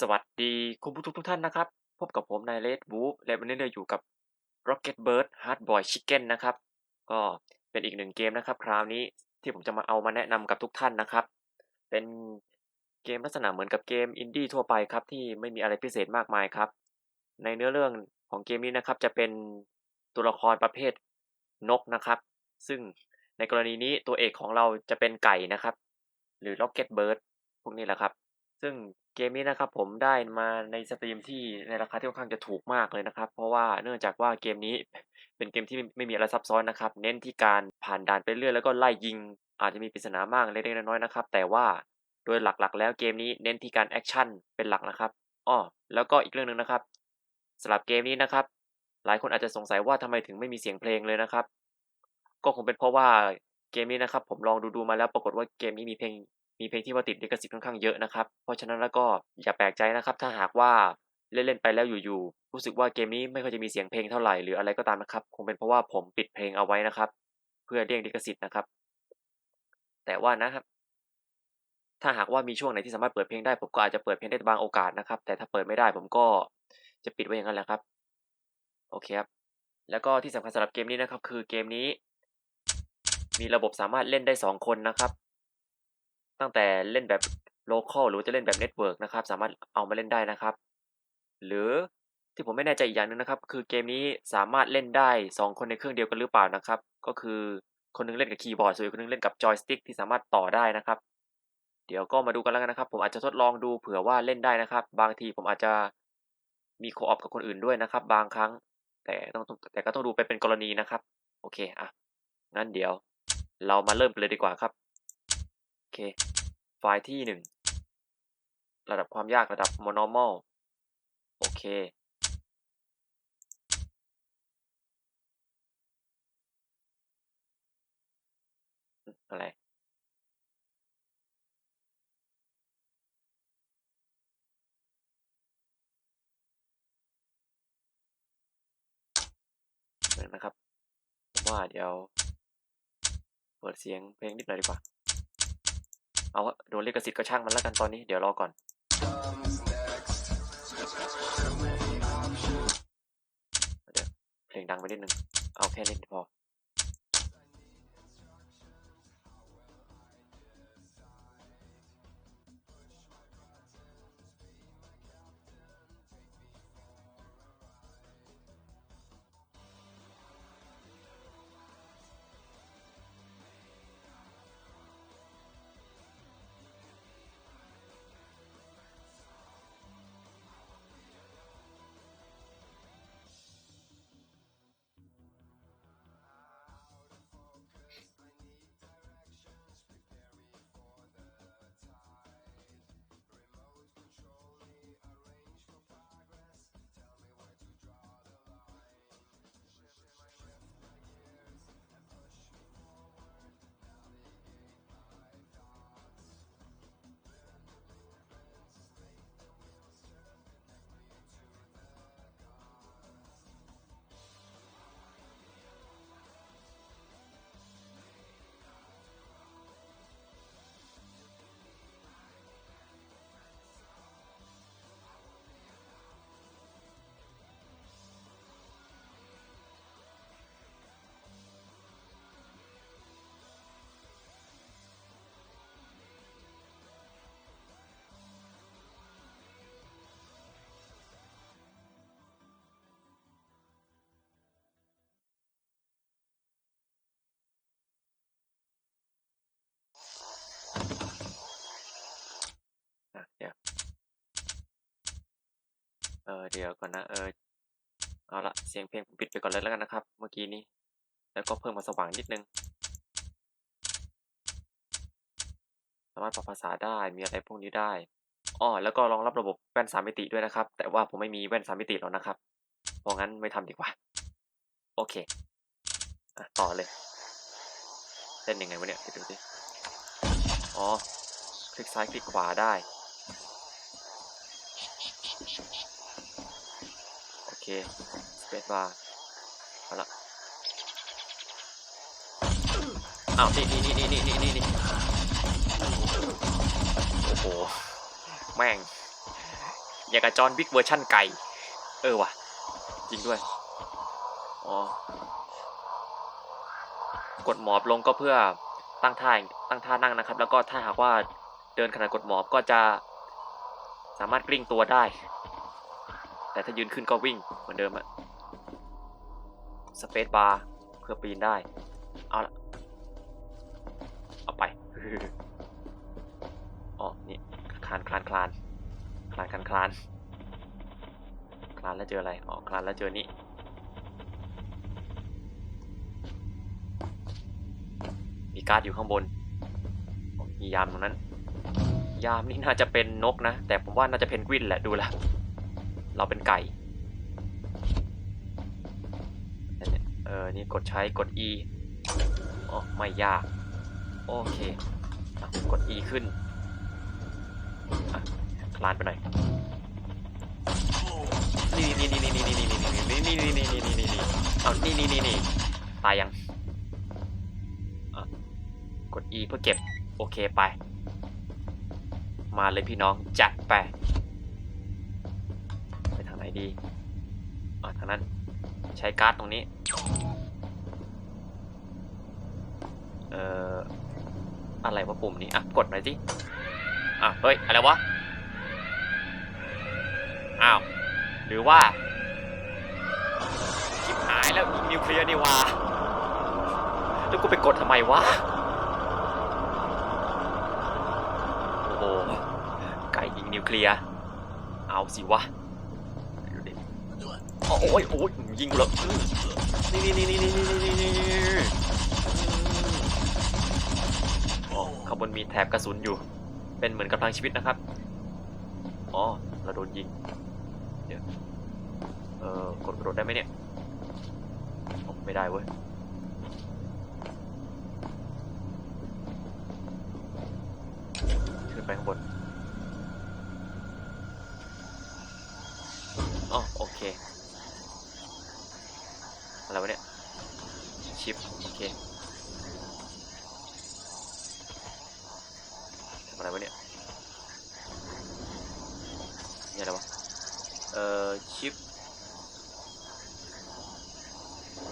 สวัสดีคุณผู้ชมทุกท่านนะครับ พบกับผมนายเลดวูฟและวันนี้เราอยู่กับ Rocket Bird Hard Boy Chicken นะครับ ก็เป็นอีกหนึ่งเกมนะครับ คราวนี้ที่ผมจะมาเอามาแนะนำกับทุกท่านนะครับ เป็นเกมลักษณะเหมือนกับเกมอินดี้ทั่วไปครับ ที่ไม่มีอะไรพิเศษมากมายครับ ในเนื้อเรื่องของเกมนี้นะครับ จะเป็นตัวละครประเภทนกนะครับ ซึ่งในกรณีนี้ตัวเอกของเราจะเป็นไก่นะครับ หรือ Rocket Bird พวกนี้แหละครับ ซึ่ง เกมนี้นะครับผมได้มาในสตรีมที่ในราคาที่ค่อนข้างจะถูกมากเลยนะครับ เพราะว่าเนื่องจากว่าเกมนี้เป็นเกมที่ไม่ไม,มีอะไรซับซ้อนนะครับ เน้นที่การผ่านด่านไปเรื่อยแล้วก็ไล่ยิง อาจจะมีปริศนามากเล็กๆน้อยๆนะครับ แต่ว่าโดยหลักๆ แล้วเกมนี้เน้นที่การแอคชั่นเป็นหลักนะครับอ้อแล้วก็อีกเรื่องหนึ่งนะครับสำหรับเกมนี้นะครับ หลายคนอาจจะสงสัยว่าทำไมถึงไม่มีเสียงเพลงเลยนะครับ ก็คงเป็นเพราะว่าเกมนี้นะครับ ผมลองดูๆมาแล้วปรากฏว่าเกมนี้มีเพลง มีเพลงที่ว่าติดลิขสิทธิ์ค่อนข้างเยอะนะครับ เพราะฉะนั้นแล้วก็อย่าแปลกใจนะครับ ถ้าหากว่าเล่นๆไปแล้วอยู่ๆรู้สึกว่าเกมนี้ไม่ค่อยจะมีเสียงเพลงเท่าไหร่หรืออะไรก็ตามนะครับ คงเป็นเพราะว่าผมปิดเพลงเอาไว้นะครับ เพื่อเลี่ยงลิขสิทธิ์นะครับ แต่ว่านะครับ ถ้าหากว่ามีช่วงไหนที่สามารถเปิดเพลงได้ผมก็อาจจะเปิดเพลงได้บางโอกาสนะครับ แต่ถ้าเปิดไม่ได้ผมก็จะปิดไว้อย่างนั้นแหละครับ โอเคครับ แล้วก็ที่สำคัญสำหรับเกมนี้นะครับ คือเกมนี้ มีระบบสามารถเล่นได้สองคนนะครับ ตั้งแต่เล่นแบบ local หรือจะเล่นแบบ network นะครับ สามารถเอามาเล่นได้นะครับ หรือที่ผมไม่แน่ใจอีกอย่างหนึ่งนะครับ คือเกมนี้สามารถเล่นได้สองคนในเครื่องเดียวกันหรือเปล่านะครับ ก็คือคนหนึงเล่นกับคีย์บอร์ดส่วนอีกคนหนึงเล่นกับจอยสติ๊กที่สามารถต่อได้นะครับ เดี๋ยวก็มาดูกันแล้วกันนะครับ ผมอาจจะทดลองดูเผื่อว่าเล่นได้นะครับ บางทีผมอาจจะมีโคออปกับคนอื่นด้วยนะครับ บางครั้ง แต่ต้องแต่ก็ต้องดูไปเป็นกรณีนะครับ โอเคอะงั้นเดี๋ยว เรามาเริ่มกันเลยดีกว่าครับ เค ไฟล์ที่หนึ่งระดับความยากระดับ normal โอเค อะไร นะครับ ผมว่าเดี๋ยว เปิดเสียงเพลงนิดหน่อยดีกว่า เอาวะโดนลิขสิทธิ์ก็ช่างมันแล้วกันตอนนี้เดี๋ยวรอก่อน เพลงดังไปนิดนึง เอาแค่นี้พอ เออเดี๋ยวก่อนนะเออเอาละเสียงเพลงผมปิดไปก่อนเลยแล้วกันนะครับ เมื่อกี้นี้แล้วก็เพิ่มมาสว่างนิดนึง สามารถปรับภาษาได้มีอะไรพวกนี้ได้อ้อแล้วก็รองรับระบบแว่นสามมิติด้วยนะครับ แต่ว่าผมไม่มีแว่นสามมิติแล้วนะครับ เพราะงั้นไม่ทำดีกว่า โอเคอะต่อเลยเล่นยังไงวะเนี่ยดูดูสิอ๋อ คลิกซ้ายคลิกขวาได้ โอ เค สเปซบาร์เอาละอ้าว นี่นี่นี่นี่นี่นี่นี่โอ้โห แม่ง อยากับจอนวิกเวอร์ชั่นไก่ เออว่ะ จริงด้วย อ๋อ กดหมอบลงก็เพื่อตั้งท่าตั้งท่านั่งนะครับ แล้วก็ถ้าหากว่าเดินขณะกดหมอบก็จะสามารถกลิ้งตัวได้ ถ้ายืนขึ้นก็วิ่งเหมือนเดิมอะสเปซบาร์เพื่อปีนได้ เอาละเอาไปอ๋อนี่คลานคลานคลานคลานคลานคลานคลานแล้วเจออะไรอ๋อคลานแล้วเจอนี่มีการ์ดอยู่ข้างบนมียามตรงนั้น ยามนี่น่าจะเป็นนกนะ แต่ผมว่าน่าจะเพนกวินแหละดูแลว เราเป็นไก่เออ นี่กดใช้กด E อ๋อ ไม่ยาก โอเคอกด E ขึ้นคลานไปหน่อยนี่นี่นี่นี่นี่นี่นี่นี่นี่นี่นี่นี่นี่นี่นี่เอานี่นี่นี่นี่ตายยังกด E เพื่อเก็บ โอเคไป มาเลยพี่น้องจัดไป ดีอะทางนั้นใช้การ์ดตรงนี้ เอ่อ อะไรวะปุ่มนี้ อะ กดหน่อยสิ อะ เฮ้ย อะไรวะ อ้าว หรือว่าชิบหายแล้วนิวเคลียร์นี่วะแล้วกูไปกดทำไมวะ โอ้โห ไก่ยิงนิวเคลียร์ เอาสิวะ โอ้ยโอ้ยยิงกูแล้วนี่นี่นี่นี่นี่นี่นี่นี่นี่ข้างบนมีแถบกระสุนอยู่ เป็นเหมือนกำลังชีวิตนะครับ อ๋อเราโดนยิง เดี๋ยว เออกดกระโดดได้ไหมเนี่ย ไม่ได้เว้ยขึ้นไปข้างบน อ๋อโอเค อะไรวะเนี่ย ชิปโอเคทำอะไรวะเนี่ยนี่อะไรวะ เอ่อ ชิป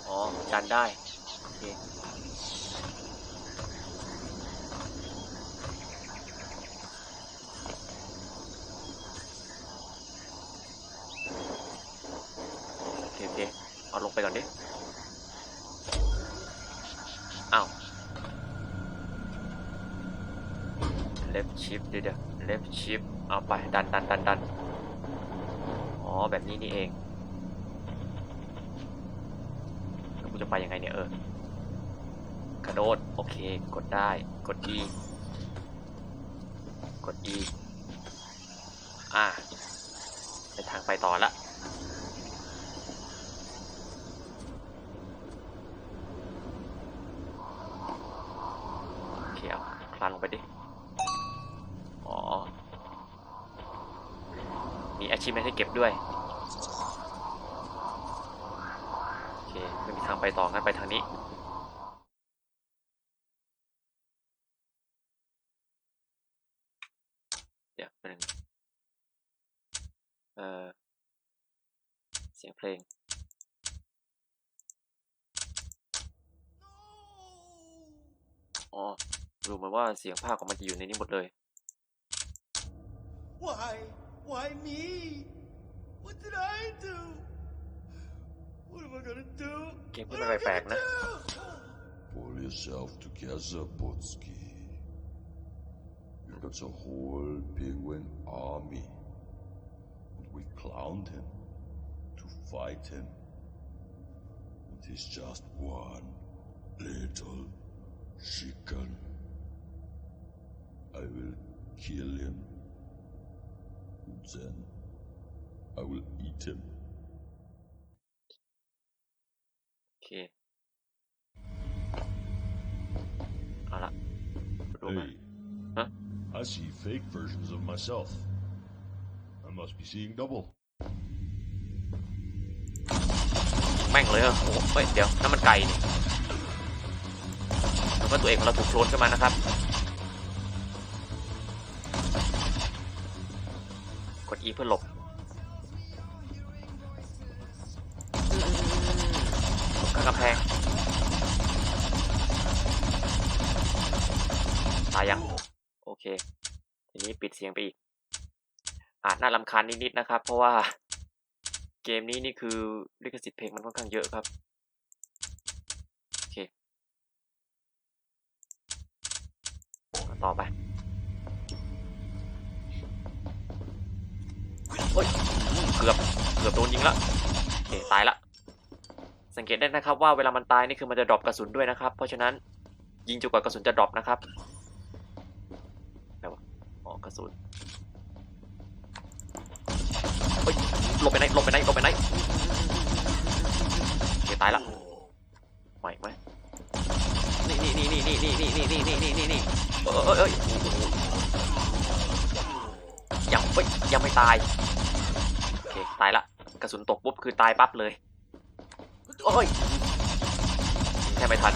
อ๋อดันได้โอเคโอเคโอเคเอาลงไปก่อนดิ อ้าว ชิพเดี๋ยวเล็บชิพเอาไปดันดันดันดันอ๋อแบบนี้นี่เองแล้วกูจะไปยังไงเนี่ยเออกระโดดโอเคกดได้กด E กด E อ่าเป็นทางไปต่อละ โอเคเอาคลานลงไปดิ อ๋อ มีอาชีพให้เก็บด้วยโอเคไม่มีทางไปต่องั้นไปทางนี้เดี๋ยวเป็นงเออเสียงเพลงอ๋อรู้เหมือนว่าเสียงภาคของมันจะอยู่ในนี้หมดเลย Why? Why me? What did I do? What am I gonna do? เกม What ที่ am มัน I แปลก gonna ๆนะ do? Pull yourself together, Botsky. You've got a whole penguin army. And we clowned him to fight him. And he's just one little chicken. I will kill him. And then I will eat him. โอเคเอาละดูมา Hey. Huh? I see fake versions of myself. I must be seeing double. แม่งเลยเหรอโอ้โหเฮ้ยเดี๋ยวนั่นมันไก่นี่แล้วก็ตัวเองของเราถูกโคลนขึ้นมานะครับ กด E เพื่อหลบ สียงไปอีก อาจน่ารำคาญนิดๆนะครับ เพราะว่าเกมนี้นี่คือลิขสิทธิ์เพลงมันค่อนข้างเยอะครับโอเคต่อไปโอ้ยเกือบเกือบโดนยิงละโอเคตายละสังเกตได้นะครับว่าเวลามันตายนี่คือมันจะดรอปกระสุนด้วยนะครับ เพราะฉะนั้นยิงจนกว่ากระสุนจะดรอปนะครับ ระสุนเฮ้ยหลบไปไหนหลบไปไหนหลบไปไหนโอเคตายละไหวไหมนี่นี่นี่นี่นี่นี่นี่นี่นี่นี่นี่นี่เอ้ยเอ้ยยังเฮ้ยยังไม่ตายโอเคตายละกระสุนตกปุ๊บคือตายปั๊บเลยโอ้ยแค่ไม่ทัน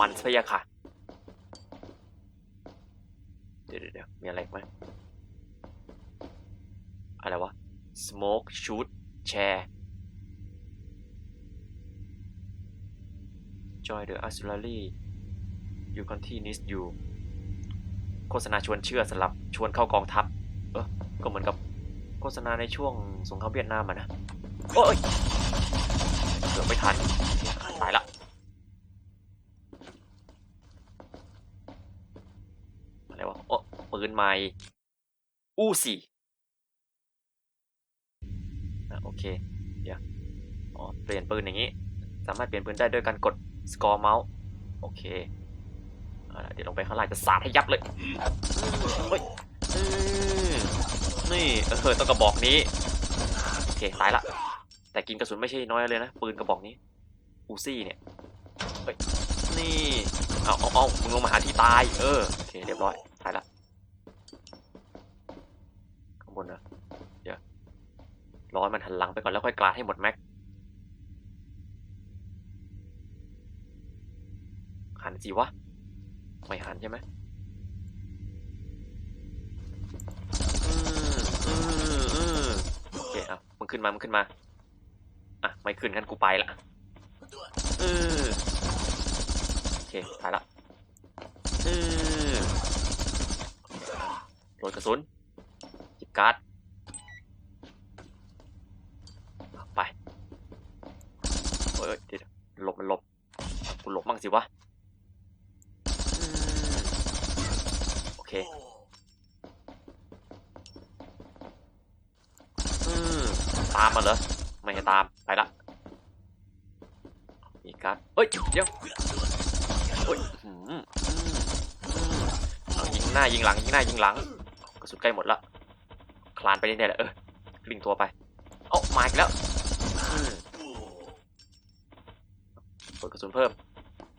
มันเสียค่ะ เดี๋ยว เดี๋ยวเดี๋ยวมีอะไรอีกไหมอะไรวะ smoke shoot share joy the auxiliary you continue you โฆษณาชวนเชื่อสำหรับชวนเข้ากองทัพ เออก็เหมือนกับโฆษณาในช่วงสงครามเวียดนามอะนะ โอ้ยเกือบไม่ทันตายละ อะไรวะโอ้ ปืนใหม่อู้สี่ะโอเค เดี๋ยวอ๋อเปลี่ยนปืนอย่างนี้ สามารถเปลี่ยนปืนได้ด้วยการกดสกอร์เมาส์โอเคเอาละเดี๋ยวลงไปข้างล่างจะสาดให้ยับเลยเฮ้ยนี่เออต้องกระบอกนี้ โอเคตายละ แต่กินกระสุนไม่ใช่น้อยเลยนะ ปืนกระบอกนี้ อูซี่เนี่ยเฮ้ยนี่ เอาเอาเอามึงลงมาหาที่ตาย เออ โอเค เรียบร้อย ตายละ ข้างบนนะเดี๋ยว รอให้มันหันหลังไปก่อนแล้วค่อยกราดให้หมดแม็กหันสิวะ ไม่หันใช่ไหมโอเคเอามึงขึ้นมามึงขึ้นมา อะ ไม่ขึ้นกันกูไปละโอเคตายละโหลดกระสุนจิบการ์ดเอาไปโอเอ้ยเดี๋ยวหลบมันหลบกูหลบมั่งสิวะโอเคตามมาเหรอไม่ให้ตามไปละมีการ์ดเฮ้ยเดี๋ยวเฮ้ยหืมยิงหน้ายิงหลังยิงหน้ายิงหลังกระสุนใกล้หมดละคลานไปเรื่อยๆแหละเออกลิ้งตัวไปเอ้ามาอีกแล้วอืมเปิดกระ สุนเพิ่ม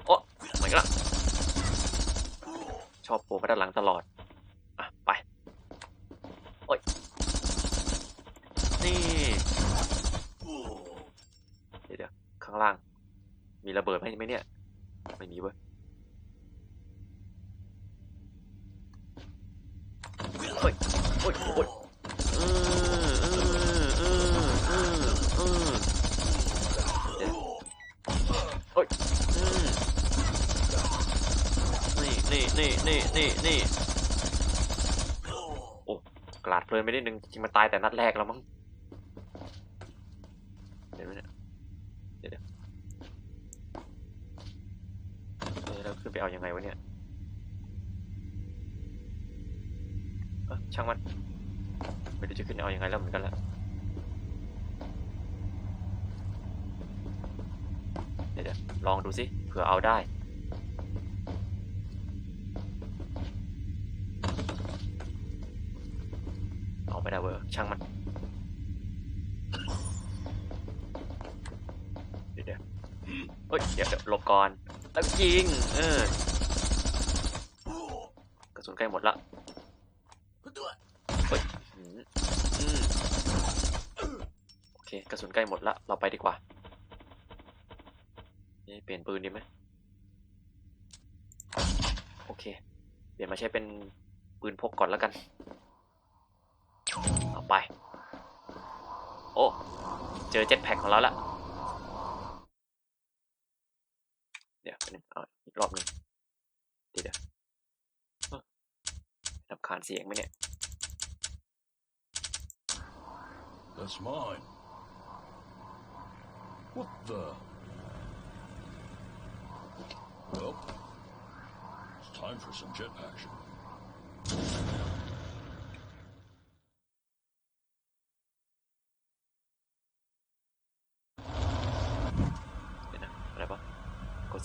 โอ้มาอีกแล้วชอบโผล่ไปด้านหลังตลอด อะ ไป โอ้ย นี่ เดี๋ยวเดี๋ยวข้างล่าง มีระเบิดไหมไหมเนี่ย ไม่มีเว้ยเฮ้ยโอ้ยโอ้ยอืมอืมอืมอืมอืมเดี๋ยวโอ้ยอืมนี่นี่นี่นี่นี่นี่โอ้ก ลาดเพลินไปนิดนึงจริงมันตายแต่นัดแรกแล้วมั้งเดี๋ยวนะเดี๋ยวเดี๋ยวเออแล้วขึ้นไปเอายังไงวะเนี่ยเอ้อช่างมันไม่รู้จะขึ้นเอายังไงแล้วเหมือนกันละเดี๋ยวเดี๋ยวลองดูสิเผื่อเอาได้ ช่างมัน เดี๋ยวเดี๋ยวเฮ้ยเดี๋ยวหลบก่อนแล้วยิง เออกระสุนใกล้หมดละเฮ้ยโอเค กระสุนใกล้หมดละ เราไปดีกว่านี่เปลี่ยนปืนดีไหมโอเค เปลี่ยนมาใช้เป็นปืนพกก่อนแล้วกัน อไป โอ้ เจอเจ็ตแพ็คของเราแล้วเดี๋ยวนึงเอาอีกรอบหนึ่งดีเดี๋ยวรำคาญเสียงไหมเนี่ย That's mine. What the? Well, it's time for some jet action.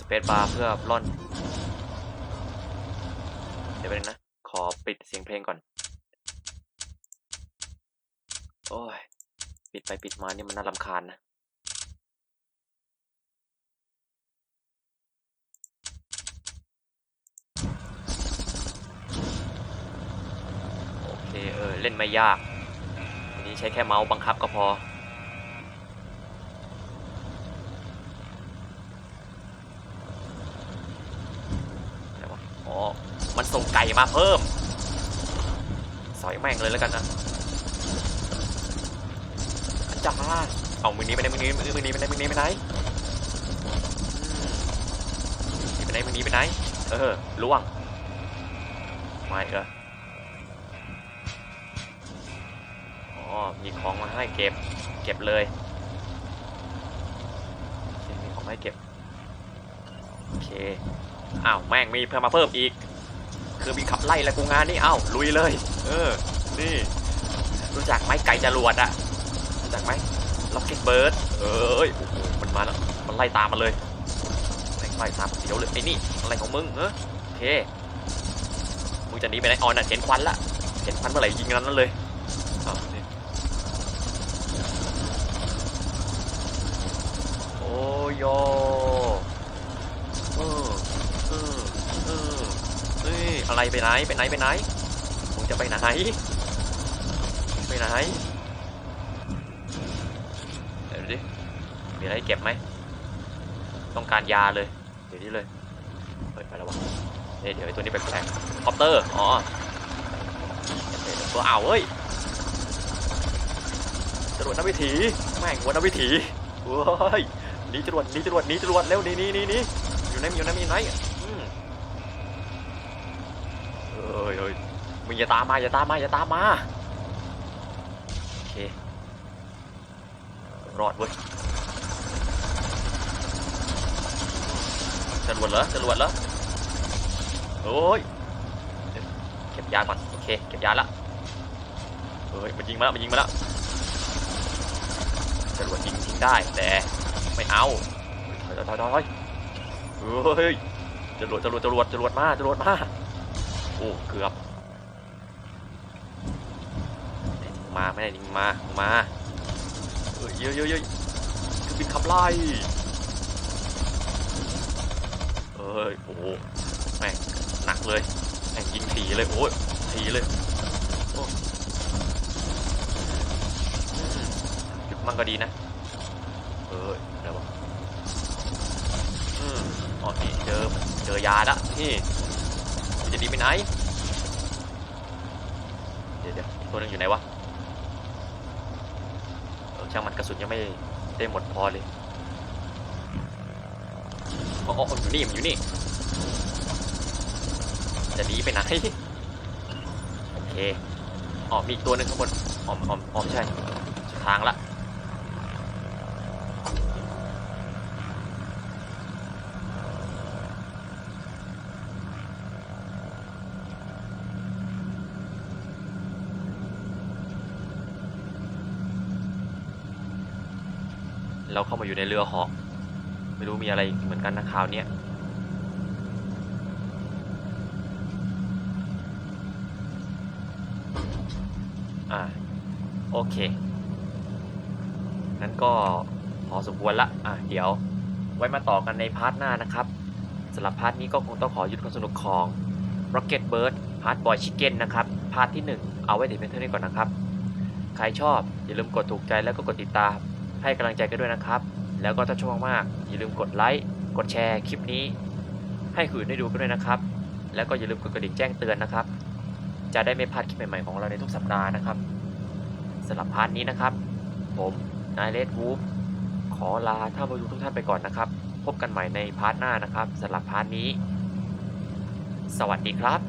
เปซบาร์เพื่อล่อน เดี๋ยวไปบนึงนะ ขอปิดเสียงเพลงก่อน โอ้ย ปิดไปปิดมานี่มันน่ารำคาญนะ โอเค เออ เล่นไม่ยากอันนี้ใช้แค่เมาส์บังคับก็พอ อะไรวะอ๋อ มันส่ง ไก่มาเพิ่ม สอยแม่งเลยแล้วกันนะอาจารย์เอามือนี้ไปไหนมือนี้มือนี้ไปไหนมือนี้ไปไหนมือนี้ไปไหนมือนี้ไปไหน เออล่วงไม่เอออ๋อมีของมาให้เก็บ เก็บเลยมีของให้เก็บโอเคอ้าวแม่งมีเพิ่มมาเพิ่มอีก คือมีขับไล่แล้วกูงานนี่อ้าวลุยเลย เออ นี่ รู้จักไหมไก่จรวดอะรู้จักไหมล็อกเก็ตเบิร์ดเอ้ยโอ้โหมันมาแล้วมันไล่ตามมาเลยไล่ตามเสียวเลยไอ้นี่อะไรของมึงเออโอเคมึงจะหนีไปไหนออนน่ะเห็นควันละเห็นควันเมื่อไหร่ยิงนั้นนั่นเลยโอ้ย เออเออเออเฮ้ย อะไรไปไหนไปไหนไปไหนผมจะไปไหนไปไหนเดี๋ยวดิมีอะไรเก็บไหมต้องการยาเลยเดี๋ยวนี้เลยเฮ้ยไปแล้ววะเดี๋ยวเดี๋ยวไอ้ตัวนี้แปลกๆคอปเตอร์อ๋อเดี๋ยวตัวอ้าวเฮ้ยจรวดนักวิถีแม่งวัวนักวิถีเฮ้ยหนีจรวดหนีจรวดหนีจรวดเร็วหนีหนีหนีหนีอยู่ไหนอยู่ไหนอยู่ไหนอืมเอ้ ยเอ้ยมึงอย่าตามมาอย่าตามมาอย่าตามมาโอเครอดเว้ยจรวดเหรอจรวดเหรอโอ้ยเก็บยาก่อนโอเคเก็บยาละเฮ้ยมันยิงมาแล้วมันยิงมาแล้วจรวดยิงทิ้งได้แต่ไม่เอาถอยถอยถอยถอยเฮ้ยจรวดจรวดจรวดจรวดมาจรวดมา โอ้เกือบมาไม่ได้ยิงมามาเยอะเยอะเยอะคือบินขับไล่เอ้ยโอ้แม่งหนักเลยแม่งยิงถีเลยโอ้ยถีเลยหยุดมั่งก็ดีนะเอ้ยอะไรวะอืมอ๋อนี่เจอเจอยาล้วนี่ จะดีไปไหน เดี๋ยวเดี๋ยวตัวหนึงอยู่ไหนวะเออช่างมันกระสุนยังไม่ได้หมดพอเลยอ๋ออยู่นี่มันอยู่นี่ จะหนีไปไหน โอเค อ๋อมีอีกตัวหนึ่งข้างบนอ๋อมอ๋อมอ๋อมใช่ ทางละ เราเข้ามาอยู่ในเรือเหาะไม่รู้มีอะไรอีกเหมือนกันนะคราวนี้อ่าโอเคงั้นก็พอสมควรละอะเดี๋ยวไว้มาต่อกันในพาร์ทหน้านะครับสำหรับพาร์ทนี้ก็คงต้องขอหยุดความสนุกของ Rocket Bird Hard Boy Chicken นะครับ พาร์ทที่ 1 เอาไว้ถึงเพียงเท่านี้ก่อนนะครับ ใครชอบอย่าลืมกดถูกใจแล้วก็กดติดตาม ให้กำลังใจกันด้วยนะครับ แล้วก็ถ้าชอบมากอย่าลืมกดไลค์กดแชร์คลิปนี้ ให้คนอื่นได้ดูกันด้วยนะครับ แล้วก็อย่าลืมกดกระดิ่งแจ้งเตือนนะครับ จะได้ไม่พลาดคลิปใหม่ๆของเราในทุกสัปดาห์นะครับสำหรับพาร์ทนี้นะครับ ผมนายเลดวูฟขอลาท่านผู้ชมทุกท่านไปก่อนนะครับ พบกันใหม่ในพาร์ทหน้านะครับสำหรับพาร์ทนี้ สวัสดีครับ